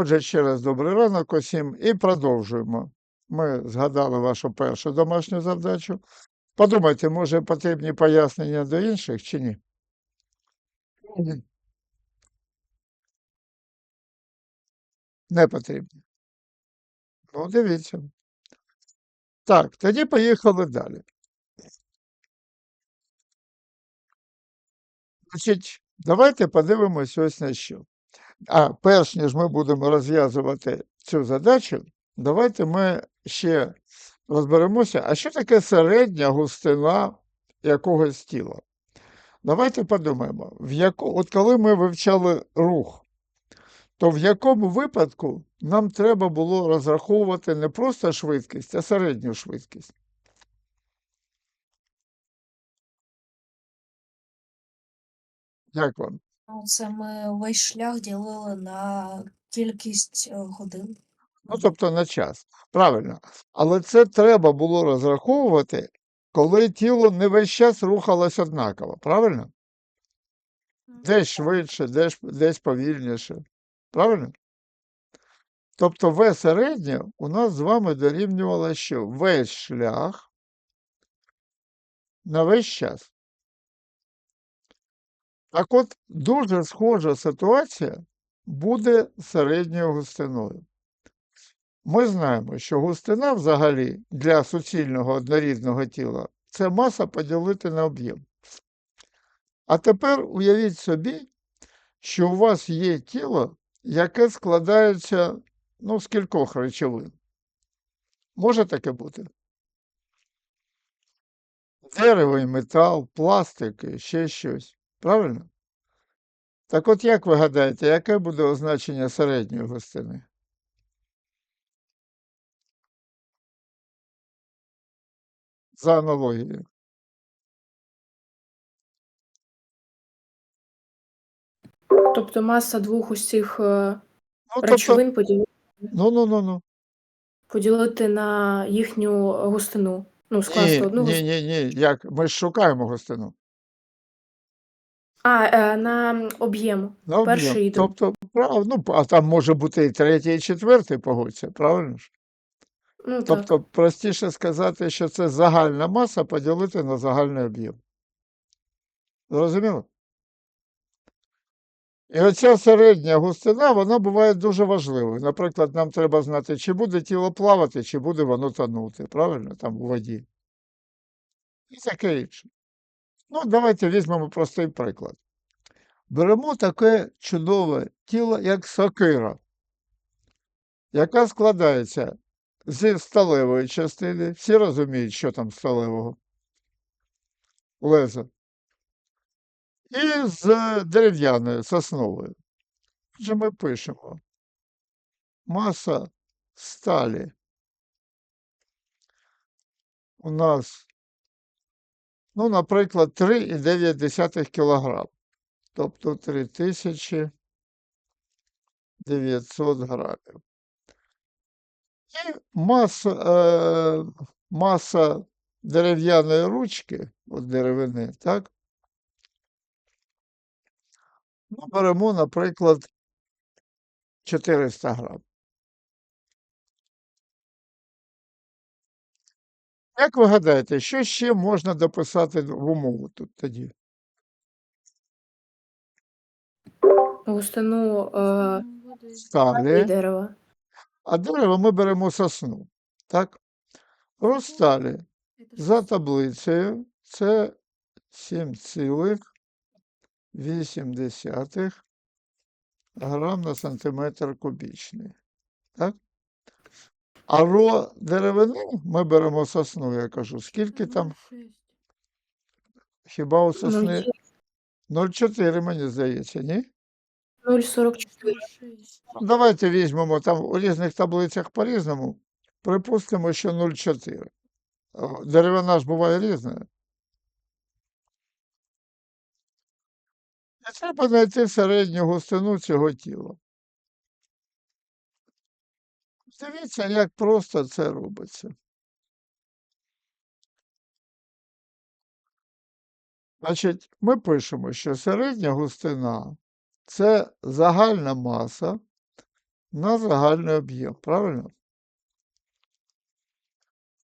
Отже, ще раз добрий ранок усім і продовжуємо. Ми згадали вашу першу домашню завдачу. Подумайте, може потрібні пояснення до інших чи ні? Не потрібні. Ну, дивіться. Так, тоді поїхали далі. Значить, давайте подивимось ось на що. А перш ніж ми будемо розв'язувати цю задачу, давайте ми ще розберемося, а що таке середня густина якогось тіла? Давайте подумаємо, в яку, от коли ми вивчали рух, то в якому випадку нам треба було розраховувати не просто швидкість, а середню швидкість? Як вам? Ну, Це ми весь шлях ділили на кількість е, годин. Ну, тобто на час. Правильно. Але це треба було розраховувати, коли тіло не весь час рухалось однаково, правильно? Десь швидше, десь, десь повільніше. Правильно? Тобто В середнє у нас з вами дорівнювало що весь шлях на весь час. Так от, дуже схожа ситуація буде середньою густиною. Ми знаємо, що густина взагалі для суцільного однорідного тіла це маса поділити на об'єм. А тепер уявіть собі, що у вас є тіло, яке складається ну, з кількох речовин. Може таке бути? Дерево і метал, пластик, і ще щось. Правильно? Так от як ви гадаєте, яке буде означення середньої густини? За аналогією. Тобто маса двох усіх е, Ну, тобто, речовин поділити, ну, ну, ну, ну. поділити на їхню густину. Ну, скласти Ні, одну ні, густину. ні, ні. Як? Ми ж шукаємо густину. А, е, на об'єм. На Перший об'єм. і другий. Тобто, прав- ну, а там може бути і третій, і четвертий, погодься, правильно ж? Ну, так. Тобто, простіше сказати, що це загальна маса поділити на загальний об'єм. Зрозуміло? І оця середня густина, вона буває дуже важливою. Наприклад, нам треба знати, чи буде тіло плавати, чи буде воно тонути, правильно, там у воді. І таке інше. Ну, давайте візьмемо простий приклад. Беремо таке чудове тіло, як сокира, яка складається зі сталевої частини. Всі розуміють, що там сталевого леза. І з дерев'яною сосновою. Отже, ми пишемо маса сталі у нас, ну, наприклад, 3,9 кг. Тобто 3900 грамів. І маса, е, маса дерев'яної ручки, от деревини, так? Ну, беремо, наприклад, 400 грам. Як ви гадаєте, що ще можна дописати в умову тут тоді? Густину е, і Сталі. дерева. А дерево ми беремо сосну. Так? Розсталі за таблицею це 7,8 грам на сантиметр кубічний. Так? А ро деревини ми беремо сосну, я кажу. Скільки там? Хіба у сосни 0,4, мені здається, ні? 0,44. Ну, Давайте візьмемо там у різних таблицях по-різному. Припустимо, що 0,4. Деревина ж буває різна. І треба знайти середню густину цього тіла. Дивіться, як просто це робиться. Значить, ми пишемо, що середня густина це загальна маса на загальний об'єм, правильно?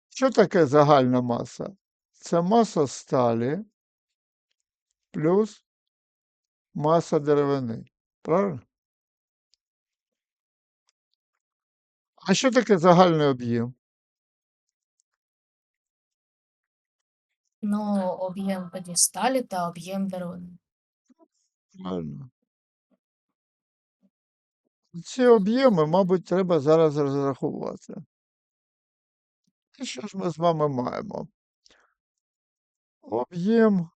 Що таке загальна маса? Це маса сталі плюс маса деревини. Правильно? А що таке загальний об'єм? Ну, об'єм тоді сталі та об'єм. Правильно. Ці об'єми, мабуть, треба зараз розрахувати. І що ж ми з вами маємо? Об'єм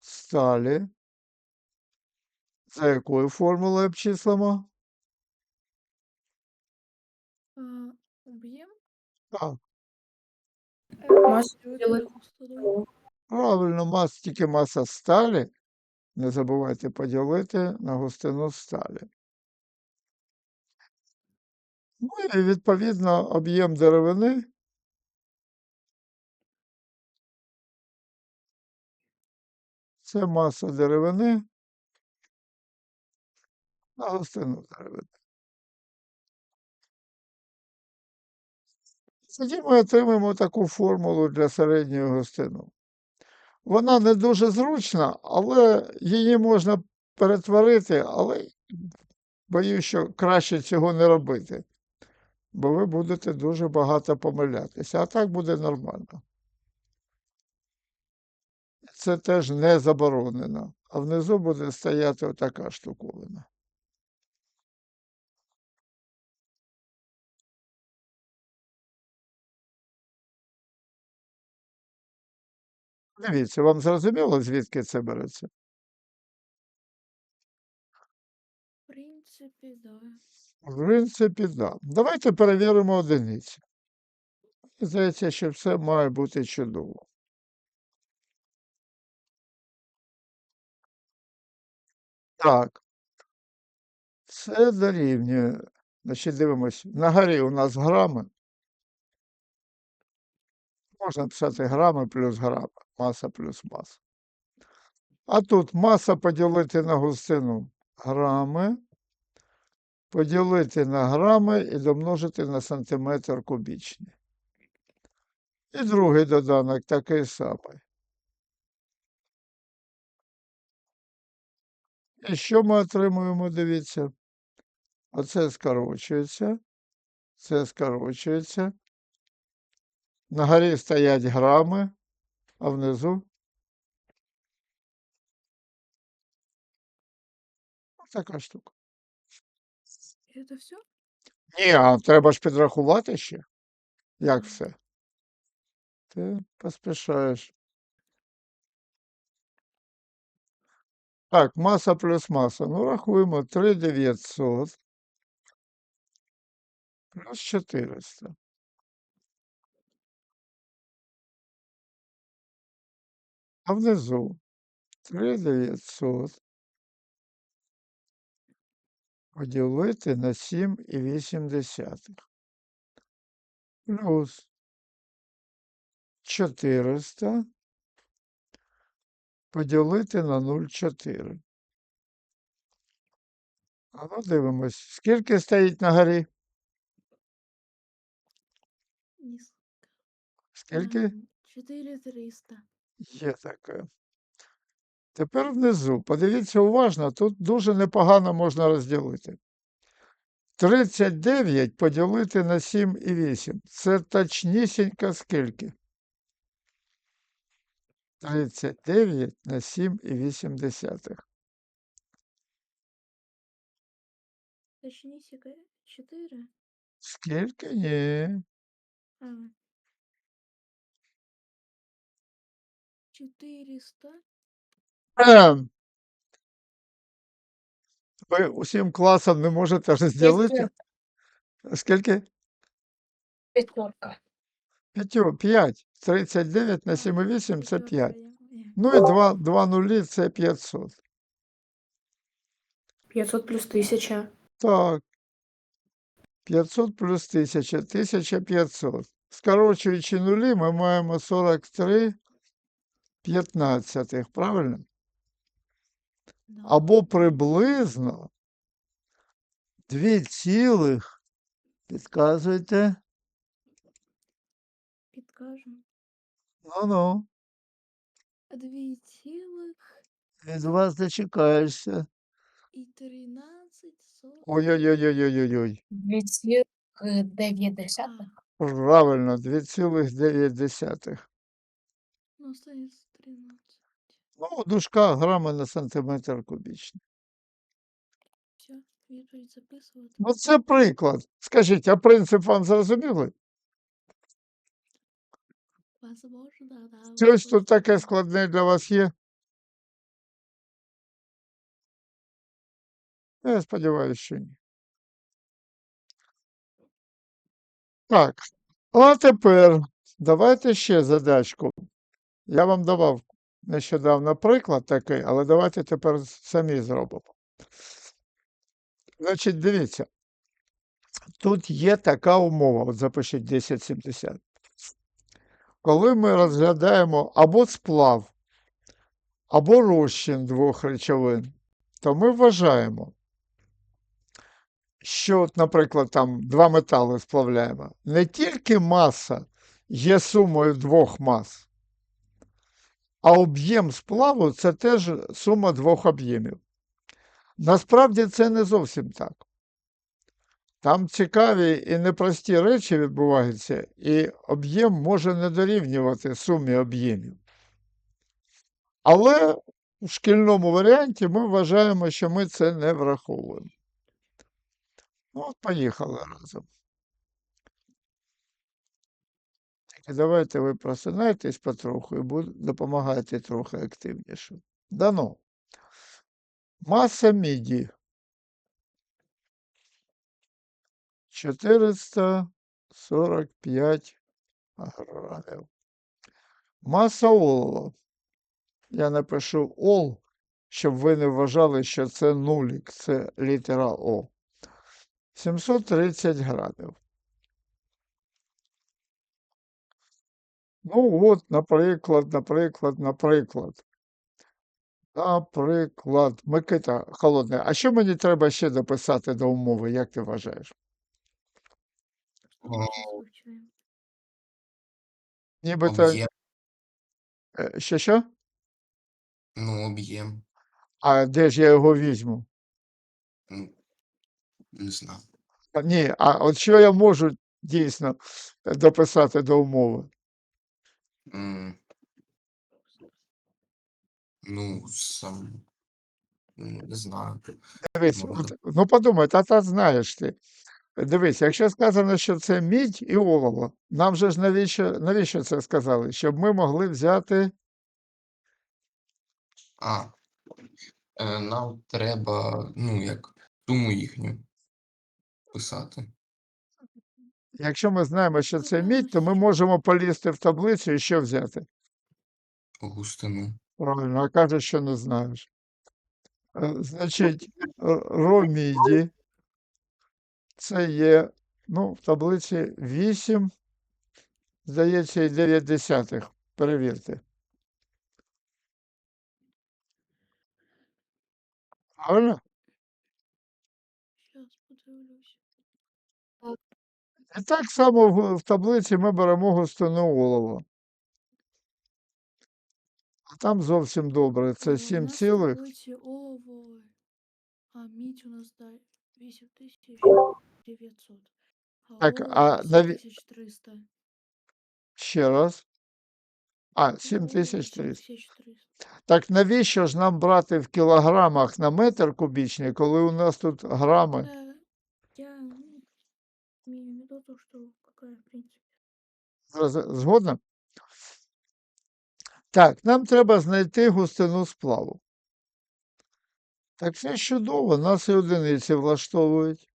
сталі. За якою формулою обчислимо? А, об'єм? Так, Масу Поділити поділити на правильно, мас, тільки маса сталі. Не забувайте поділити на густину сталі. Ну і відповідно об'єм деревини це маса деревини на густину деревини. Тоді ми отримаємо таку формулу для середньої густини. Вона не дуже зручна, але її можна перетворити, але боюсь, що краще цього не робити, бо ви будете дуже багато помилятися, а так буде нормально. Це теж не заборонено, а внизу буде стояти отака штуковина. Дивіться, вам зрозуміло, звідки це береться? В принципі, да. В принципі, да. Давайте перевіримо одиниці. Мені Здається, що все має бути чудово. Так. Це дорівнює. Значить, дивимось. На горі у нас грами. Можна писати грами плюс грами. Маса плюс маса. А тут маса поділити на густину грами, поділити на грами і домножити на сантиметр кубічний. І другий доданок такий самий. І що ми отримуємо, дивіться? Оце скорочується, це скорочується. На горі стоять грами, а внизу така штука. Це все? Ні, а треба ж підрахувати ще. Як все? Ти поспішаєш. Так, маса плюс маса. Ну, рахуємо 3900 плюс 400. А внизу 3900 поділити на 7,8 плюс 400 поділити на 0,4. А ну дивимось, скільки стоїть на горі? Скільки? Ем, 4300. Є таке. Тепер внизу. Подивіться уважно, тут дуже непогано можна розділити. 39 поділити на 7,8. Це точнісінько скільки? 39 на 7,8. Точніше, 4. Скільки? Ні. А. 400. Ем. Ви усім класом не можете розділити? Скільки? П'ятерка. П'ятю, 5. 39 на 7,8 це 5. П'ятерка, я- я- Ну і 2, 2 нулі це 500. 500 плюс 1000. Так. 500 плюс 1000, 1500. Скорочуючи нулі, ми маємо 43 15, правильно? Або приблизно 2 цілих, підказуйте. Підкажемо. Ну-ну, Дві цілих від вас дочекаєшся. і тринадцять сотих. Ой-ой-ой-ой-ой-ой. 2,9. А, Правильно, 2,9. ну тринадцять. Ну, у дужках грами на сантиметр кубічний. Все, відповідь записувати. Ну, це приклад. Скажіть, а принцип вам зрозумілий? Возможно, да. Щось тут таке складне для вас є? Я сподіваюся, що ні. Так, а тепер давайте ще задачку. Я вам давав нещодавно приклад такий, але давайте тепер самі зробимо. Значить, дивіться, тут є така умова, от запишіть 1070. Коли ми розглядаємо або сплав, або розчин двох речовин, то ми вважаємо, що, от, наприклад, там два метали сплавляємо, не тільки маса є сумою двох мас, а об'єм сплаву це теж сума двох об'ємів. Насправді це не зовсім так. Там цікаві і непрості речі відбуваються, і об'єм може не дорівнювати сумі об'ємів. Але в шкільному варіанті ми вважаємо, що ми це не враховуємо. Ну, от поїхали разом. І давайте ви просинайтесь потроху і допомагайте трохи активніше. Дано. Маса міді 445 грамів. Маса олова. Я напишу ол, щоб ви не вважали, що це нулік, це літера О. 730 грамів. Ну, от, наприклад, наприклад, наприклад. Наприклад, Микита Холодний, а що мені треба ще дописати до умови, як ти вважаєш? Нібито, Об'єм, е, що що? ну, об'єм, А де ж я його візьму? ну, не знаю. А, Ні, а от що я можу дійсно дописати до умови? М, Ну, сам, ну, не знаю. Дивись, Ну, от, ну подумай, та та знаєш ти. Дивись, якщо сказано, що це мідь і олово, нам же ж навіщо, навіщо це сказали? Щоб ми могли взяти. А, е, нам треба, ну, як суму їхню писати. Якщо ми знаємо, що це мідь, то ми можемо полізти в таблицю і що взяти. Густину. Правильно, а кажеш, що не знаєш. Е, Значить, р- роміді це є, ну, в таблиці 8, здається, і 9 десятих. Перевірте. Правильно? І так само в, в таблиці ми беремо густину олова. А там зовсім добре. Це 7 цілих. олово, а мідь у нас да, 8900. Так, а наві- 7300. Ще раз. А, 7300. 7300. Так навіщо ж нам брати в кілограмах на метр кубічний, коли у нас тут грами? Я виду то, что какая, в принципе. Згодна? Так, нам треба знайти густину сплаву. Так все чудово, нас і одиниці влаштовують.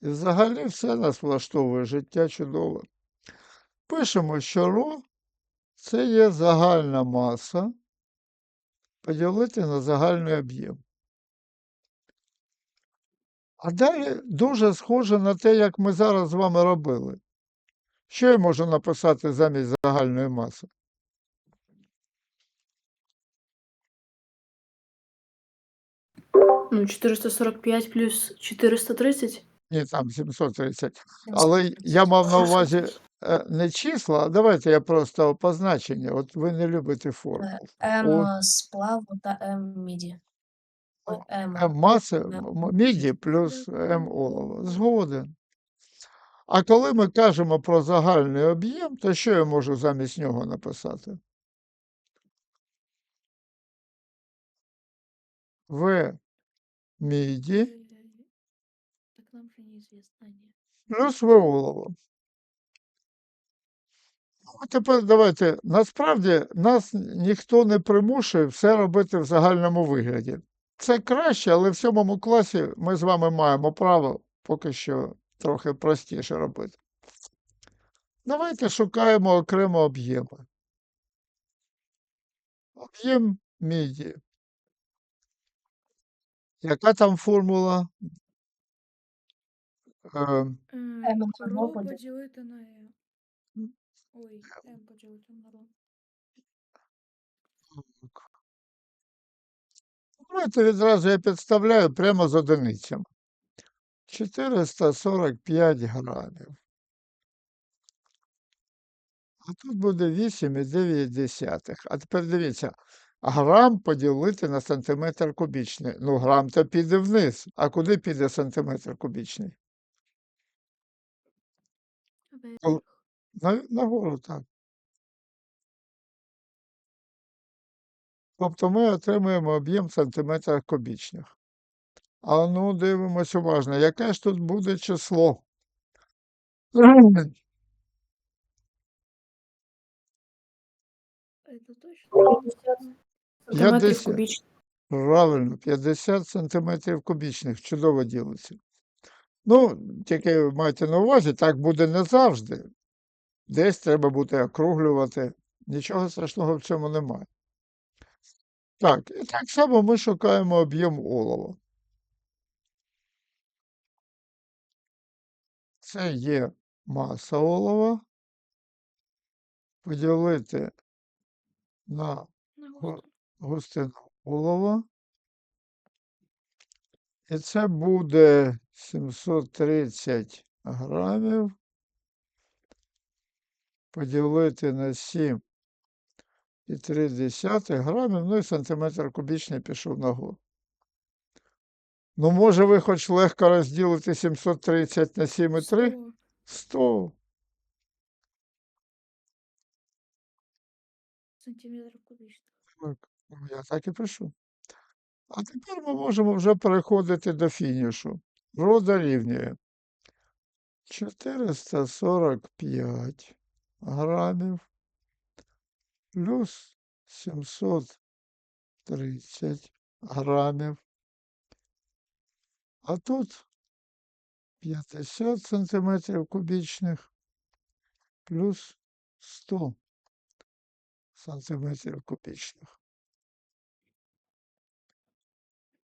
І взагалі все нас влаштовує, життя чудове. Пишемо, що ро це є загальна маса поділити на загальний об'єм. А далі дуже схоже на те, як ми зараз з вами робили. Що я можу написати замість загальної маси? Ну, 445 плюс 430. Ні, там 730. Але я мав на увазі 630. е, не числа, а давайте я просто позначення. От ви не любите Е, формул. М От сплаву та М міді. Ну, М М маси, м- міді плюс М олово. олово. Згоден. А коли ми кажемо про загальний об'єм, то що я можу замість нього написати? В міді плюс В олово. А тепер давайте. Насправді нас ніхто не примушує все робити в загальному вигляді. Це краще, але в сьомому класі ми з вами маємо право поки що трохи простіше робити. Давайте шукаємо окремо об'єми. Об'єм міді. Яка там формула? Е, Э, М на Ро ро буде. поділити на Е. М. Ой, М поділити на так. Давайте відразу я підставляю прямо з одиницями. 445 грамів. А тут буде 8,9. А тепер дивіться, грам поділити на сантиметр кубічний. Ну, грам то піде вниз. А куди піде сантиметр кубічний? Нагору, так. Тобто ми отримуємо об'єм в сантиметрах кубічних. А ну, дивимось уважно, яке ж тут буде число? Это точно? 50 сантиметрів 50. кубічних. Правильно, 50 сантиметрів кубічних. Чудово ділиться. Ну, тільки майте на увазі, так буде не завжди. Десь треба буде округлювати. Нічого страшного в цьому немає. Так, і так само ми шукаємо об'єм олова. Це є маса олова. Поділити на густину олова. І це буде 730 грамів. Поділити на 7 і 3 грамів, ну і сантиметр кубічний пішов нагору. Ну, може, ви хоч легко розділити 730 на 7,3? 100. 100. сантиметров кубічних. Так, ну, я так і пишу. А тепер ми можемо вже переходити до фінішу. Ро дорівнює 445 грамів плюс 730 грамів. А тут 50 сантиметрів кубічних плюс 100 сантиметрів кубічних.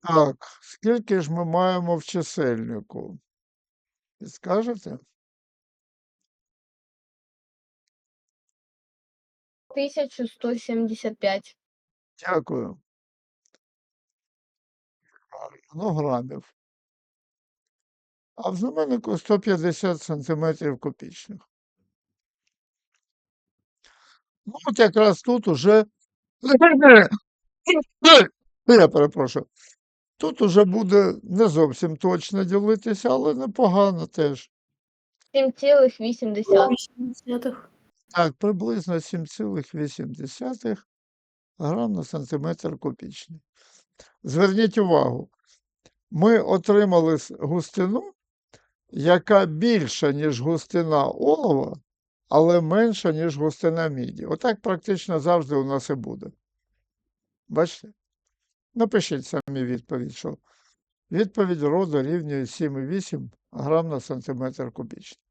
Так, скільки ж ми маємо в чисельнику? Підскажете? 1175. Дякую. Ну, грамів. А в знаменнику 150 сантиметрів кубічних. Ну, от якраз тут уже. Я перепрошую. Тут уже буде не зовсім точно ділитися, але непогано теж. 7,8. 80. Так, приблизно 7,8 грам на сантиметр кубічний. Зверніть увагу, ми отримали густину, яка більша, ніж густина олова, але менша, ніж густина міді. Отак практично завжди у нас і буде. Бачите? Напишіть самі відповідь, що відповідь ро дорівнює 7,8 грам на сантиметр кубічний.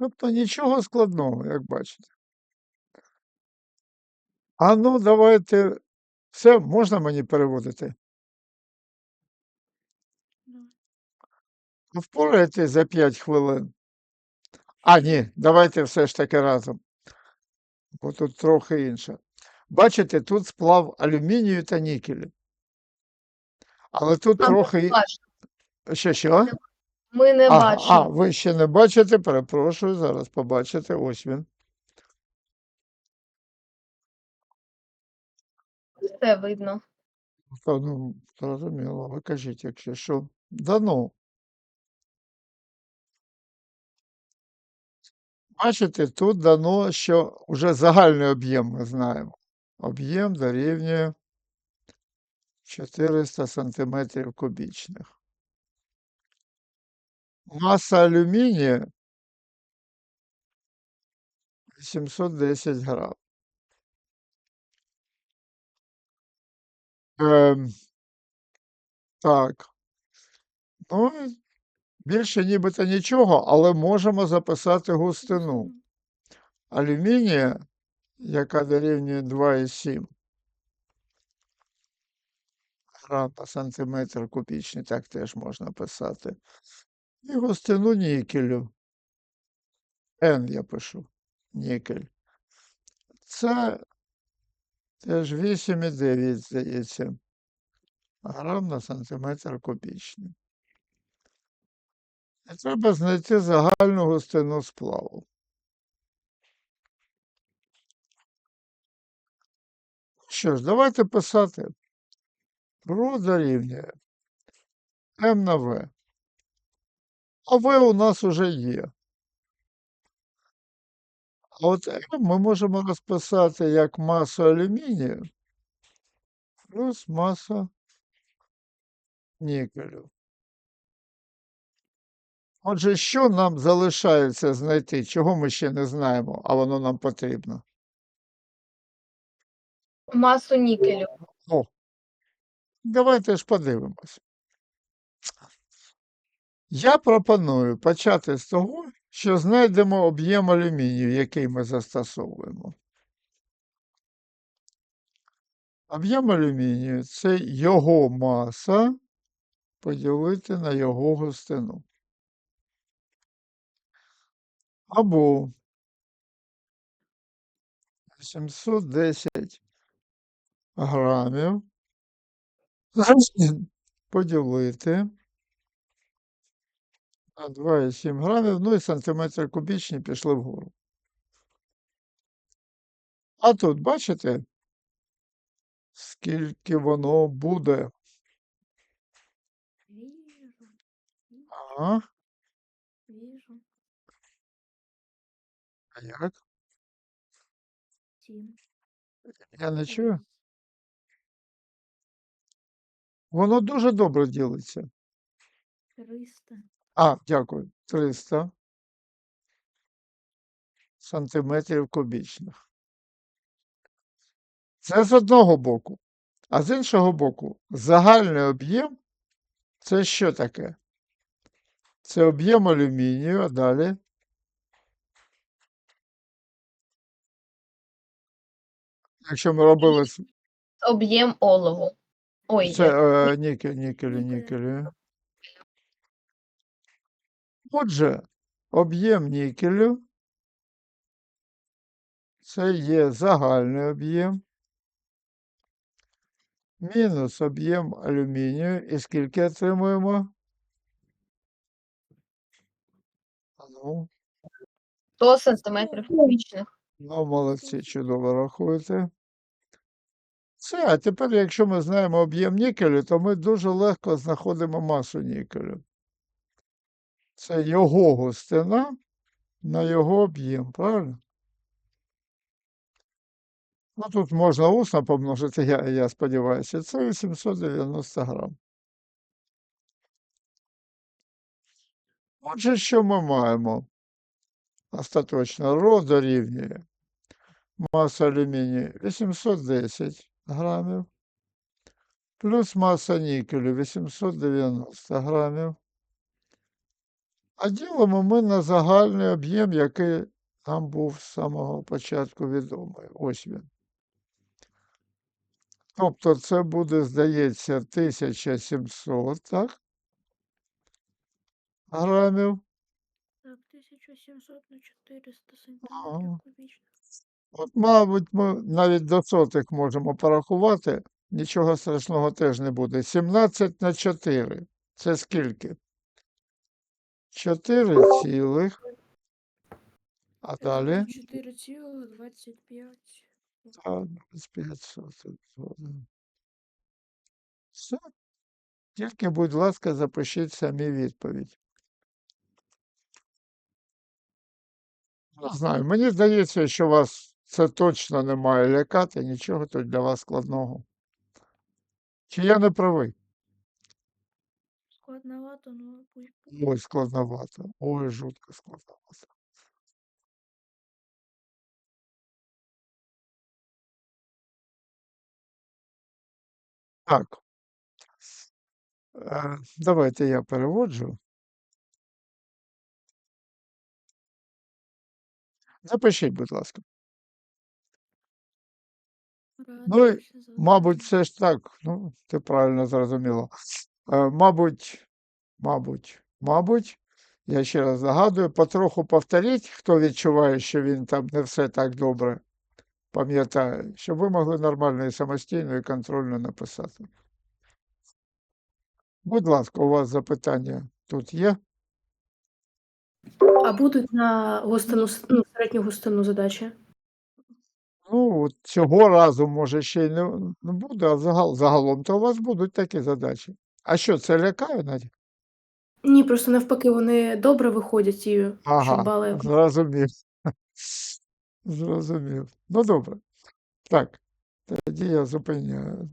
Тобто нічого складного, як бачите. А ну, давайте. Все, можна мені переводити? Да. За 5 хвилин? А, ні, давайте все ж таки разом. Бо тут трохи інше. Бачите, тут сплав алюмінію та нікелю. Але тут А, трохи. Що, що? Ми не А, а, ви ще не бачите, перепрошую, зараз побачите, ось він. Все видно. Та, ну, зрозуміло, ви кажіть, якщо що. Да ну. Бачите, тут дано, що вже загальний об'єм ми знаємо. Об'єм дорівнює 400 сантиметрів кубічних. Маса алюмінія 810 грам. Ем, так. Ну, більше нібито нічого, але можемо записати густину. Алюмінія, яка дорівнює 2,7 грам на сантиметр кубічний, так теж можна писати. І густину нікелю. N я пишу. Нікель. Це теж 8,9, здається. Грам на сантиметр кубічний. І треба знайти загальну густину сплаву. Що ж, давайте писати. Ро дорівнює М на В. А В у нас уже є. А от ми можемо розписати як масу алюмінію плюс маса нікелю. Отже, що нам залишається знайти, чого ми ще не знаємо, а воно нам потрібно? Масу нікелю. О, давайте ж подивимось. Я пропоную почати з того, що знайдемо об'єм алюмінію, який ми застосовуємо. Об'єм алюмінію це його маса поділити на його густину. Або 810 грамів поділити 2,7 грамів, ну і сантиметри кубічні пішли вгору. А тут бачите, скільки воно буде? Вижу, Ага, вижу. а як? Сім. Я не чую. Воно дуже добре ділиться. Триста. А, дякую. 300 сантиметрів кубічних. Це з одного боку. А з іншого боку, загальний об'єм це що таке? Це об'єм алюмінію, а далі якщо ми робили Об'єм олову. Ой, це е, нікель, нікелю, Нікелю. Отже, об'єм нікелю це є загальний об'єм мінус об'єм алюмінію. І скільки отримуємо? Ну, 100 сантиметрів кубічних. ну, молодці, чудово рахуєте. Все, а тепер, якщо ми знаємо об'єм нікелю, то ми дуже легко знаходимо масу нікелю. Це його густина на його об'єм, правильно? Ну, тут можна усно помножити, я, я сподіваюся, це 890 грам. Отже, що ми маємо? Остаточно ро дорівнює маса алюмінію 810 грамів, плюс маса нікелю 890 грамів. А ділимо ми на загальний об'єм, який нам був з самого початку відомий. Ось він. Тобто це буде, здається, 1700, так? Грамів. Так, 1700 на 400 Ага. сантиметрів кубічних. От, мабуть, ми навіть до сотих можемо порахувати, нічого страшного теж не буде. 17 на 4. Це скільки? 4 цілих. А далі? 4,25. А, 25 сотих. Все. Тільки, будь ласка, запишіть самі відповідь. Не знаю, мені здається, що вас це точно не має лякати, нічого тут для вас складного. Чи я не правий? Складновато, но пусть. Ой, складновато. Ой, жутко складновато. Так. Е, давайте я переводжу. Запишіть, будь ласка. Ну, мабуть, все ж так. Ну, ти правильно зрозуміла. Е, мабуть, мабуть, мабуть, я ще раз нагадую, потроху повторіть, хто відчуває, що він там не все так добре пам'ятає, щоб ви могли нормально і самостійно і контрольно написати. Будь ласка, у вас запитання тут є? А будуть на густину, с- ну, середню густину задачі? Ну, от цього разу, може, ще й не, не буде, а загал, загалом то у вас будуть такі задачі. А що, це лякає, Надя? Ні, просто навпаки, вони добре виходять і щоб Ага, бали. зрозумів. Зрозумів. Ну, добре. Так, тоді я зупиняю